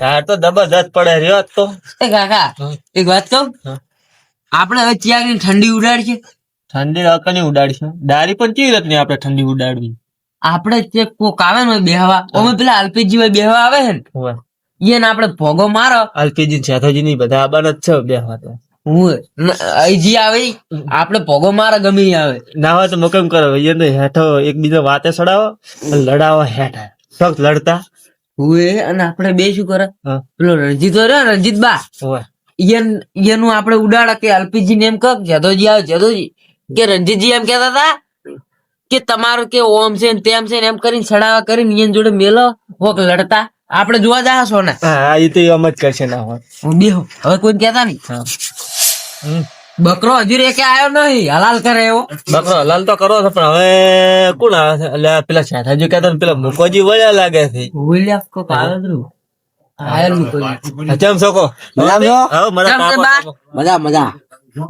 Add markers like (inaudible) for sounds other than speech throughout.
તાર તો જબરદસ્ત પડે રહ્યો તો. એ કાકા એક વાત કહું? આપણે હવે ચિયાગીને ઠંડી ઉડાડીએ. ઠંડી રકની ઉડાડીશું. દારી પણ કેવી રીતની આપણે ઠંડી ઉડાડવી? આપણે તે કોક આવે ને બેહવા ઓમે પેલા અલ્પેજી ભાઈ બેહવા આવે હે ને એને આપણે ભોગો મારો. અલ્પેજી સેથોજી ની બધા આબાન જ છે બેહવા તો. હું અહીંજી આવે આપણે ભોગો મારો ગમે આવે. ના હોય તો મુકમ કરો એને હેઠો એકબીજા વાતે ચડાવો લડાવો હેઠા. ફક્ત લડતા. હુએ અને આપણે બે શું કરે પેલો રણજીત રહ્યો ને રણજીત બા. ઈયન- આપણે ઉડાડા કે અલ્પીજી ને એમ કહો કે જદોજી આવે જદોજી કે રણજીતજી એમ કહેતા હતા કે તમારું કે ઓમ છે ને તેમ છે ને એમ કરીને સડાવા કરીને ઈયન જોડે મેલો હોક લડતા. આપણે જોવા જા સોના હા હા, એ તો એમ જ કરશે ના હોય. બે હવે કોઈ કહેતા નહીં. બકરો હજુ રે કે આવ્યો નહીં હલાલ કરે એવો. બકરો હલાલ તો કરો છો પણ હવે કોણ આવે છે? એટલે પેલા શેઠાજી કહેતા પેલા મુકોજી વળ્યા લાગે છે. વળ્યા કોક આવે છો? ચમ છે મજા મજા.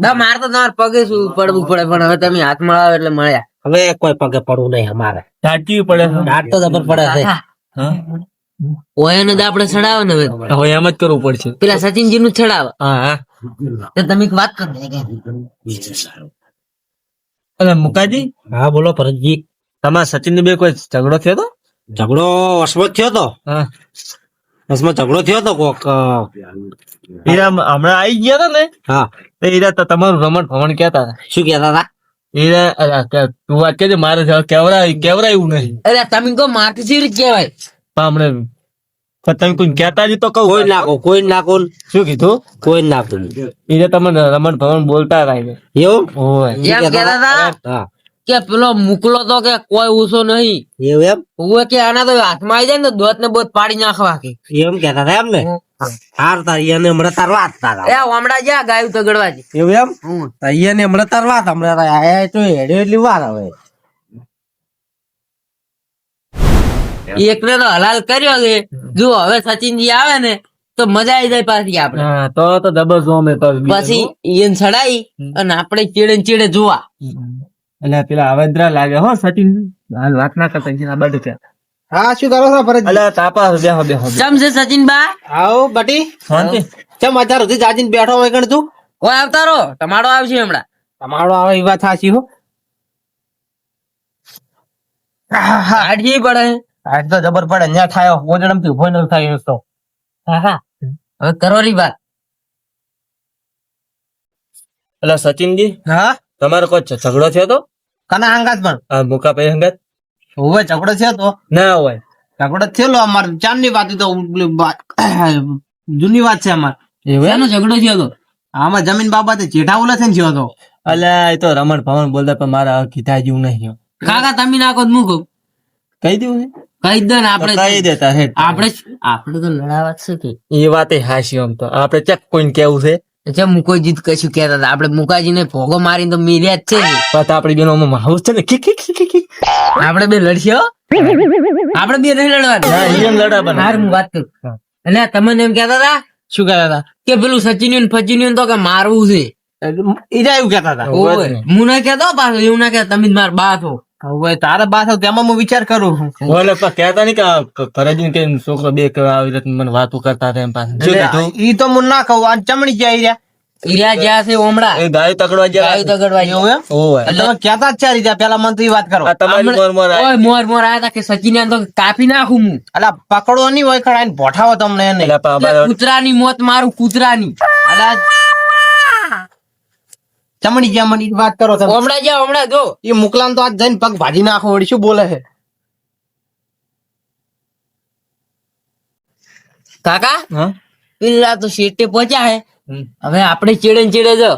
ના મારે તો તમારા પગે શું પડવું પડે પણ હવે તમે હાથ મળાવો એટલે મળ્યા. હવે કોઈ પગે પડવું નહીં અમારે. ટાંટિયું પડે દાંત તો જબર પડે છે. હા? ઓયાને તો આપણે ચડાવે ને હવે હવે એમ જ કરવું પડશે. પેલા સચિનજી નું ચડાવે. હા હા. તો તમે એક વાત કરો. અરે મુકાજી? હા બોલો ભરતજી. તમારા સચિન બે કોઈ ઝઘડો થયો તો? ઝઘડો વસમત થયો તો? હા. વસમત ઝઘડો થયો તો કોક? હીરા હમણાં આવી ગયા હતા ને? હા. તો હીરા તો તમારું રમણ ભમણ કેતા હતા. શું કેતા હતા? હીરા તું વાત કે મારે કેવરાય કેવરાયું નહીં. અરે તમે કહો મારથી કેવાય હમણે તમે કોઈ કહેતા જ તો કહું. કોઈ નાખો કોઈ નાખો શું કીધું? કોઈ નાખો એટલે તમને રમણ ભવન બોલતા હતા એવું? એમ કહેતા કહેતા હતા કે પેલો મુકલો તો કે કોઈ ઉસો નહીં. એવું એમ? હું કે આના તો હાથમાં આવી જાય ને દોત ને બોત પાડી નાખવા કે. એમ કેતા હતા એમ ને હાર તારી એને હમણાં તારવા વાત તારા એ હમણાં જ્યાં ગાયું તો ગળવાજી એવું એમ? તૈયાર ને હમણાં તાર વાત હમણાં આયા તો હેડ્યો એટલી વાર હવે એકને તો હલાલ કર્યો છે. જો હવે સચિનજી આવે ને તો મજા આવી જાય પાછી આપણે. હા તો તો ડબલ જોમે તો પછી એને ચડાઈ અને આપણે ચીડે ચીડે જોવા. એટલે પેલા અવેદ્રા લાગે હો સચિન. હાલ વાત ના કરતા છે આ બધું ત્યાં હા શું કરો છો ફરજ એટલે તાપા બેહો બેહો ચમ છે સચિન બા આવો બટી. શાંતિ. ચમ અત્યાર સુધી જાજીન બેઠો હોય કણ તું? કોઈ આવતા રહો તમારો આવશે હમણાં. તમારો આવે એ વાત સાચી હો. હાડજી પડે. આજ તો જબર પડે ન્યા થાય ઓજણમથી ઊભો ન થાય તો. હા હા. હવે કરો રી વાત એટલે સચિનજી હા? તમારો કોઈ ઝઘડો થયો તો? કના હંગાત પણ? આ મુકા ભાઈ હંગાત? હોય ઝઘડો થયો તો? ના હોય. ઝઘડો થયેલો અમાર ચાંદની વાત તો (coughs) જૂની વાત છે અમાર. એનો ઝઘડો થયો તો? આમાં જમીન બાબતે જેઠા ઉલા થઈને થયો તો? અલ્યા એ તો રમણ ભવન બોલતા પણ મારા કીધા જેવું નહીં કાકા તમે નાખો મૂકો. કહી છે કહી દે ને આપણે કહી દેતા હે. આપણે આપણે તો લડાવા છે કે. એ વાત હાસી આમ તો. આપણે ચેક કોઈને કેવું છે? જે મુકોઈ જીત કશું કહેતા હતા. આપણે મુકાજીને ભોગો મારીને તો મીર્યા જ છે ને. પાછા આપણી બેનો હાઉસ છે ને. કિક કિક કિક ખી. આપણે બે લડશો હો. આપણે બે નહીં લડવાના. એમ લડા બને. હાર હું વાત કરું. અને તમને એમ કહેતા હતા? શું કહેતા હતા? કે પેલું સચિન ફચિન તો કે મારવું છે. ઈજા એવું કહેતા હતા. હું ના કહેતો પાછો એવું ના કહેતા. તમે જ માર બા છો. હવે તારા બાસ તેમાં હું વિચાર કરું બોલે પણ કહેતા નહીં કે આ કે છોકરો બે કે આવી રીતે મને વાતો કરતા હતા એમ ઈ તો હું ના કહું આ ચમડી જાય રહ્યા. ઈરા જ્યાં છે ઓમડા. એ ગાય તકડવા ગાયું ગયા તો ગડવા એવું એમ? ઓય તમે કહેતા જ ચારી રહ્યા પેલા મને તો ઈ વાત કરો. તમારી મોર મોર ઓય મોર મોર આયા હતા કે સચિન તો કાપી નાખું હું. અલા પકડો નહીં હોય ખડા ભોઠાવો તમને એને. કૂતરાની મોત મારું કૂતરાની. અલા ચમડી જ્યાં મને વાત કરો તમે. હમણાં જ્યાં હમણાં જો. એ મુકલામ તો આજ જઈને પગ ભાજી નાખો વળી શું બોલે છે? કાકા? પેલા તો શેઠે પહોંચ્યા હે. હવે આપણે ચીડે ને ચેડે જો.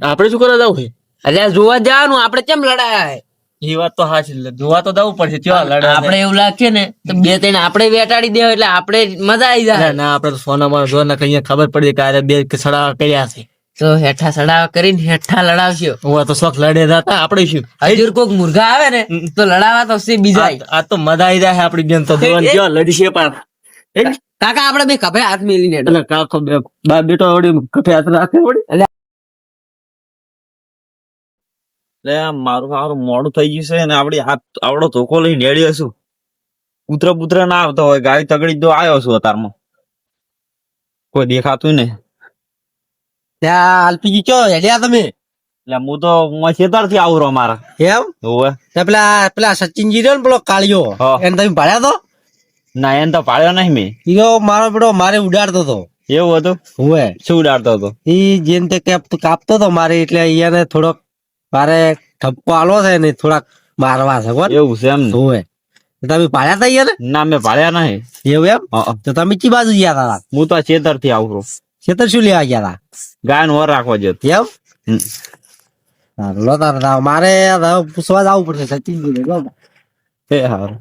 આપણે શું કરવા જવું છે? એટલે જોવા જવાનું આપણે કેમ લડાયા હે? એ વાત તો હાચી છે. જોવા તો જવું પડશે કેવા લડે આપણે એવું લાગશે ને તો બે ત્રણ આપણે વેટાડી દેવા એટલે આપણે મજા આવી જાય. ના ના આપણે તો સોનામાં જો ને કઈ ખબર પડી કે આ બે સડા કર્યા છે. તો હેઠા સડાવ કરીને હેઠા લડાવશો. હું તો શોખ લડે હતા આપણે શું? હજુર કોક મુર્ગા આવે ને તો લડાવા તો છે બીજા આ- તો મજા આવી જાય આપડી બેન તો જોવાની જો લડશે પણ. કાકા આપણે બે કફે હાથ મેલીને ને એટલે કાકો બે- બા બેટો વળી કફે હાથ રાખે વળી એટલે- લે મારું મારું મોડું થઈ ગયું છે ને આપડી હાથ આવડો ધોકો લઈને નેડ્યો છું. કૂતરા પુત્ર ના આવતો હોય ગાય તગડી તો આવ્યો છું અતારમાં કોઈ દેખાતું ને ત્યાં અલ્પીજી ચો હેડ્યા તમે? એટલે હું તો ખેતરથી આવું રહ્યો એમ? હોવે. પેલા પેલા સચિનજી રહ્યો ને પેલો કાળિયો. હા. એને તમે ભાડ્યા તો? ના એને તો પાડ્યો નહીં મેં. ઈયો મારો બેટો મારે ઉડાડતો હતો. એવું હતું? હુએ શું ઉડાડતો હતો? ઈ જેમ તે કેપ કાપતો હતો મારે એટલે અહીંયાને થોડોક મારે ઠપકો આલો છે ને થોડાક મારવા છે કોણ એવું છે એમ ને? તમે પાડ્યા તા અહીંયા ના મેં પાડ્યા નહીં. એવું એમ? તો તમે ચી બાજુ ગયા હતા હું તો ચેતરથી આવું ખેતર શું લેવા ગયા ગાય ઓર રાખવા જો એમ. લો તાર. મારે પૂછવા જવું પડશે સચિનજી એ હારું.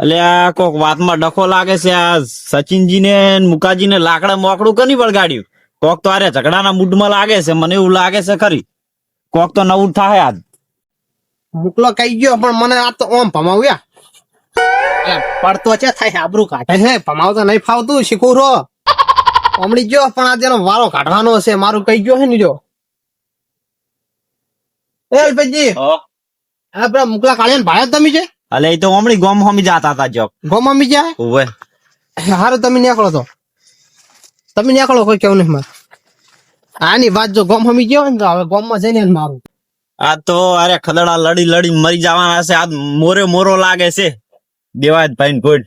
એટલે આ કોક વાતમાં ડખો લાગે છે આ સચિનજી ને મુકાજી ને લાકડા મોકડું કની વળગાડ્યું? કોક તો અરે ઝઘડાના મૂડમાં લાગે છે મને એવું લાગે છે ખરી. કોક તો નવું થાય આજ. મુકલો કઈ ગયો પણ મને આ તો ઓમ ભમાવ્યા પડતો છે થાય આબરું કાઢે. હે ભમાવતો નહીં ફાવતું શીખું રો હમણી ગયો પણ આજે વારો કાઢવાનો છે. મારું કઈ ગયો છે ને જો? એ અલ્પેશજી આપડે મુકલા કાળિયા ભાયા તમે છે? અલે એ તો હમણાં ગોમ હમી જાતા હતા જો. ગોમ અમી જાય ઓવે હારું તમે નીકળો તો. તમે નીકળો કોઈ કેવું નહીં મારે. આની વાત જો ગોમ હમી ગયો ને તો હવે ગોમમાં જઈને એને મારું. આ તો અરે ખદડા લડી લડી મરી જવાના છે. આ મોરે મોરો લાગે છે. દેવાય ભાઈ કોઈ.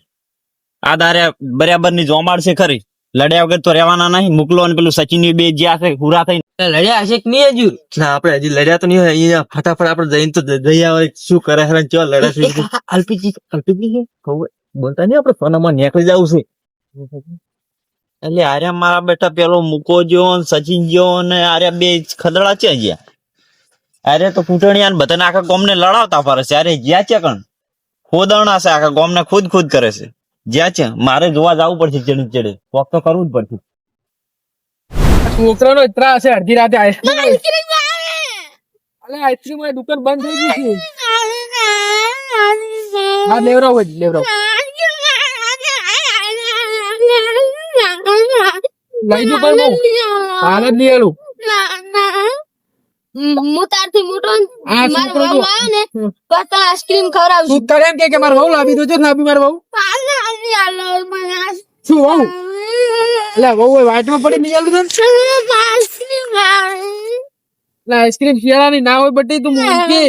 આ તારે બરાબરની જોમાડ છે ખરી. લડ્યા વગર તો રહેવાના નહીં. મોકલો અને પેલું સચિન બે જ્યાં છે પૂરા થઈ લડ્યા હશે કે નહીં હજુ ના આપણે હજી લડ્યા તો નહીં હોય. અહીંયા ફટાફટ આપણે જઈને તો જઈ આવે શું કરે હે ચો લડે છે અલ્પીજી અલ્પીજી બોલતા નહીં આપણે? સોનામાં નીકળી જવું છે. એટલે આર્યા મારા બેટા પેલો મૂકો જો સચિન જો ને આર્યા બે ખદડા છે ગયા અરે તો કૂંટણિયા ને બધાને આખા ગોમને લડાવતા ફરે છે. અરે જ્યાં છે કણ? ખોદણ છે આખા ગોમને ખુદ ખુદ કરે છે. જ્યાં છે મારે જોવા જવું પડશે ચડી ચડે. વોક તો કરવું જ પડશે. છોકરાનો ત્રાસ છે અડધી રાતે આઈસ્ક્રીમ અલે આઈસ્ક્રીમ મારી દુકાન બંધ થઈ ગઈ છે. હા લેવરાવ જ લેવરાવ. લઈ જો પણ હું હાલ જ નહીં આલું. હું તારથી મોટો મારો વહુ જો. ને બસ તને આઈસ્ક્રીમ ખવડાવશું તું તારે એમ કે કે વહુ લાવી દો છો લાવી મારે વહુ. હાલે, હાલે, હાલે, મને આઈસ્ક્રીમ શું વહુ? એટલે વહુ વાટમાં પડી નહીં આલું આઈસ્ક્રીમ એટલે આઈસ્ક્રીમ શિયાળાની ના હોય બટી તું મૂકે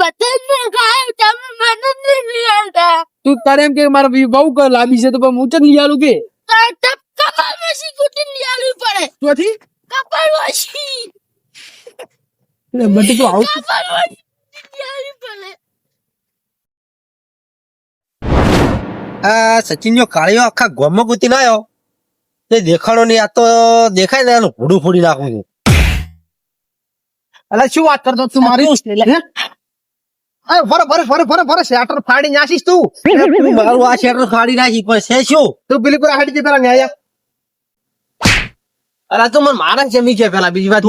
બધા ખાય, તમે મને નહીં આલતા. તું તારે એમ કે મારે બહુ લાવી છે તો પણ હું જ આલું કે. લઈ આવવી પડે. તો એટલે બટી તું આવું. આ સચિન જો કાળીઓ આખા ગોમમાં ગુતી લાયો. તે દેખાડો નહીં આ તો દેખાય ને એનું હુડું ફોડી નાખું છું. અલા શું વાત કરતો તું મારી? હે? અરે ફરે ફરે ફરે ફરે ફરે શેટર ફાડી નાખીશ તું. તું મારું આ શેટર ફાડી નાખી પણ છે શું? તું પેલી પર હાડી પેલા ન્યાય અરે તું મને મારા છે મી કે પેલા બીજી વાત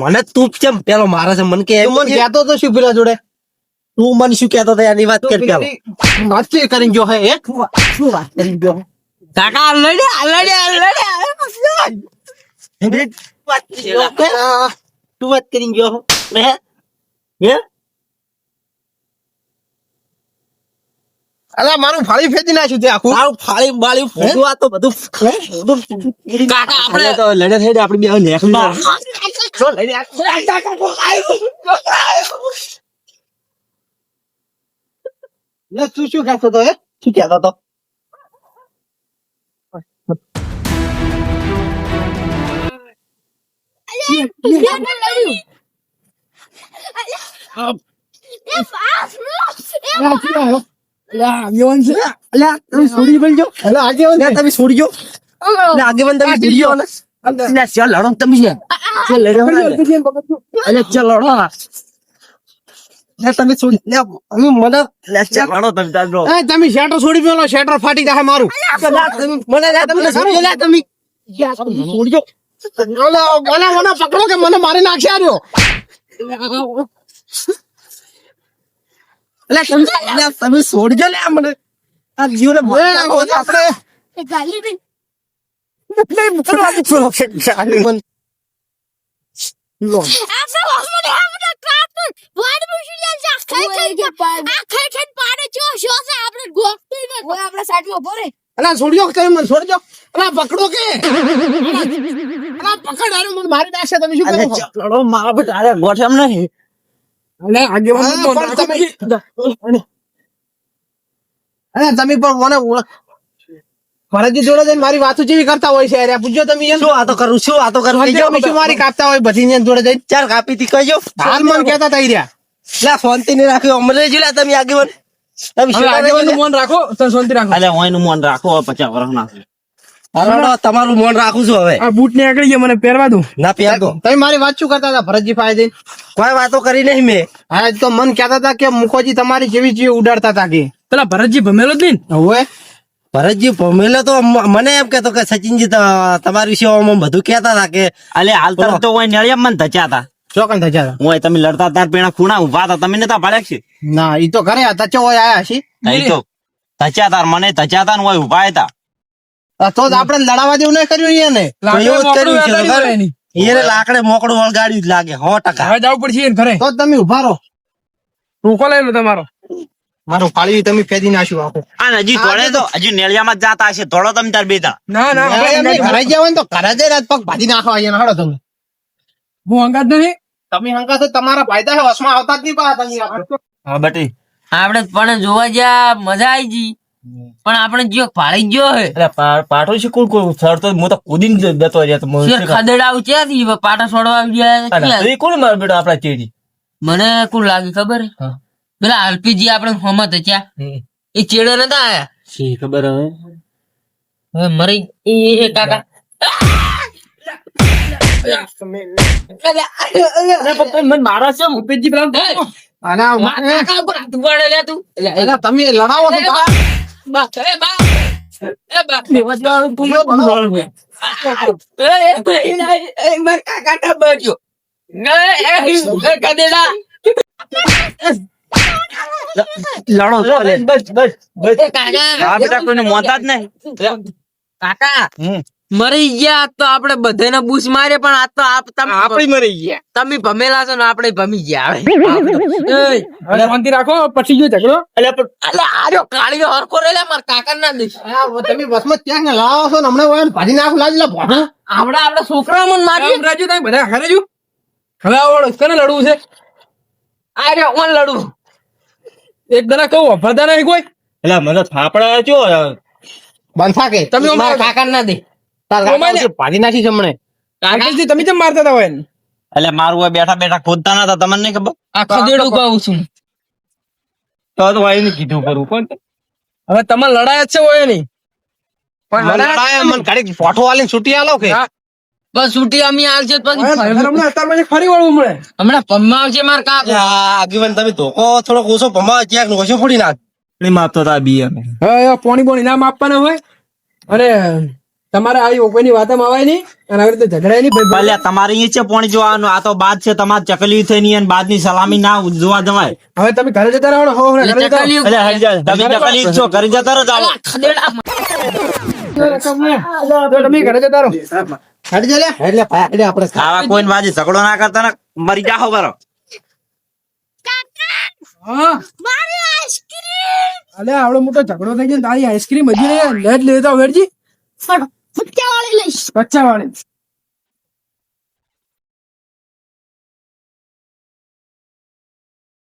મને તું કેમ પેલો મારા છે? મને કે મને કહેતો તો શું પેલા જોડે? તું મને શું કહેતો હતો એની વાત કર પેલો મસ્તી કરીને જો હે એક શું વાત કરી જો કાકા લડ્યા લડ્યા વાત તું વાત કરી ગયો. હે? હે? અલા મારું ફાળી ફેંચી નાખ્યું તે આખું. મારું ફાળી બાળી ફોટો આ તો બધું કાકા આપણે તો લડે થઈ આપણે બે જાય. જો લઈને આ- લે, તું શું કહેતો તો એ શું કહેતો હતો? શેટર આવ્યો છે અલ્યા તમે છોડી બોલજો તમે છોડીજો આગેવાન તમે છોડીજો ને ચાલ લડો તમે છે ચાલ લડો ને. ચાલ લડો તમે છોડી અમે મને અલ્યા ચાલ લડો તમે ચાલ તમે શેટર છોડી પેલો શેટર ફાટી જાય મારું મને તમે અલ્યા તમે છોડીજો ઓલે ઓલે મને પકડો કે મને મારી નાખશે આર્યો અલ્યા તમે તમે છોડજો લે મને. આ જીવને આપણે. ગાલી ને પકડો કે. પકડ આને મને મારી નાખશે તમે શું કરો મારા બેટા અરે ગોઠ એમ નહીં. અરે તમે પણ મને ઓળખ- જોડે જઈને મારી વાતો જેવી કરતા હોય છે અરે પૂછજો તમે એમ. શું વાતો કરું? શું વાતો કરું મારી કાપતા હોય બધી જોડે જઈને? ચાર કાપી થી કહેજો હાલ મને કહેતા તા રહ્યા. લા શાંતિ નહીં રાખ્યો જીલા તમે આગેવાન. તમે હવે આગેવાનનું મન રાખો તો શાંતિ રાખો. અલે હું એનું મન રાખો પચાસ વર્ષ ના તમારું મન રાખું છું હવે. આ બૂટ ને આગળ મને પહેરવા દો. ના પહેર દો. તમે મારી વાત શું કરતા હતા ભરતજી ફાયદે કોઈ વાતો કરી નહીં મેં. હા તો મન કહેતા હતા કે મુકોજી તમારી જેવી જેવી ઉડાડતા હતા કે? પેલા ભરતજી ભમેલો જ નહીં? હવે? ભરતજી ભમેલો તો મને એમ કેતો કે સચિનજી તમારી સેવામાં બધું કહેતા હતા કે અલે હાલ તો કોઈ નળિયા મને ધચ્યા હતા. ચોકન ધચ્યા હતા? હું તમે લડતા તાર પેણા ખૂણા ઊભા હતા તમે નતા ભાડ્યા છે ના ઈ તો ઘરે હતા ચો આયા છે તો ધચ્યા તાર મને ધચ્યા તા ને ઓય ઊભા હતા. તો જ આપણે લડાવા જેવું નહીં કર્યું એને એવું જ કર્યું છે વગાડ્યું ખબર? એની. લાકડે મોકડું વળગાડ્યું જ લાગે સો ટકા. હવે જવું પડશે ઘરે. તો તમે ઊભા રહો. ટૂંકો લઈ લો તમારો? મારો ફાળ્યું તમે ફેદી નાખ્યું આખું. અને હજી ધોળે તો હજી નેળિયામાં જ જાતા હશે. ધોળો તમે તાર બેતા ના ના ઘરે ને તો ઘરે જઈને રાત પગ ભાજી નાખવા અહીંયા હળો તમે. હું હંગાત નથી? તમે હંકા તો તમારા ફાયદા છે વસમાં આવતા જ નહીં પાછા હા બટી. આપણે પણ જોવા ગયા મજા આવી ગઈ. પણ આપણે જો ફાળી ગયો હે. પાઠો છે કોણ કોણ? સર તો હું તો કુદીને જતો રહ્યા તો મને શેર ખદેડા આવું ક્યાંથી? પાટા છોડવા ગયા એ કોણ માર બેટો આપડા ચેડી? મને કોણ લાગી ખબર. પેલા આરપીજી આપણે હોમત હતા. એ ચેડો નતા આયા? શી ખબર હવે? હવે મરી એ હે કાકા. મારા છે ભૂપેશજી પેલા તમે લડાવો છો એ બા! બા! એ બા! એ મારા કાકા એ, લડો બસ બસ બસ કાકા હા બેટા કોઈને મોતા જ નહીં કાકા હમ. મરી ગયા તો આપણે બધાને બૂસ મારે પણ આ તો આપ તમે આપણે મરી ગયા. તમે ભમેલા છો ને આપણે ભમી ગયા હવે. અરે શાંતિ રાખો પછી જો ઝઘડો. એટલે અલે આર્યો કાળીઓ હરકો રે લે મારા કાકા ના દઈશ તમે બસમાં ક્યાંક ને લાવો છો ને હમણાં હોય ને ભાજી નાખ લાજી લા ભોંડું. આપણે આપડા છોકરા મને મારી રાજુ તમે બધા ખરે જો. હવે આવડો કને લડવું છે. આર્યો ઓન લડવું એક દરા કહું વફાદાર નહીં કોઈ. એટલે મને ફાફડા ચો બંધા કે તમે મારા કાકા ના દે. ભાજી નાખી હમણાં તમે કેમ મારતા હતા હોય એને? એટલે મારું બેઠા બેઠા ખોદતા નતા તમને નહીં ખબર? આ ખદેડું કહું છું. તો તો ભાઈ કીધું કરું પણ હવે તમે લડાયા છે હોય નહીં પણ લડાયા લડાયા, મને ઘડીક ફોટો વાલીને છૂટી આલો કે? હા. બસ છૂટી અમે આલશે પછી હમણાં અત્યાર પછી ફરી વળવું મળે હમણાં પમ્મા આવશે માર કાકા. આગેવાન તમે ધોકો થોડોક ઓછો પમ્મા ક્યાંક ઓછો ફોડી નાખ. માપતો તા બી અમે હા પોણી બોણી ના માપવાના હોય. અને તમારે આવી કોઈની વાતમાં આવે નહીં અને આવી રીતે ઝઘડાય નહીં ભાઈ ભલે તમારે અહીંયા છે પોણી જોવાનું આ તો બાદ છે તમારે ચકલી થઈ ની બાદની સલામી ના જોવા જવાય. હવે તમે ઘરે જતા રહો ને હો હો, ઘરે જતા તમે ચકલી છો ઘરે જતા રહો ચાલો. તમે ઘરે જતા રહો. હેડ જા લે. હેડ લે ભાઈ હેડ આપણે આવા કોઈ બાજુ ઝઘડો ના કરતા ને મરી જાઓ બરો હા. મારી આઈસ્ક્રીમ. અલે આવડો મોટો ઝઘડો થઈ ગયો તારી આઈસ્ક્રીમ હજી લેટ લેતા વેડજી ફટકા વાળી લઈશ કચ્ચા વાળી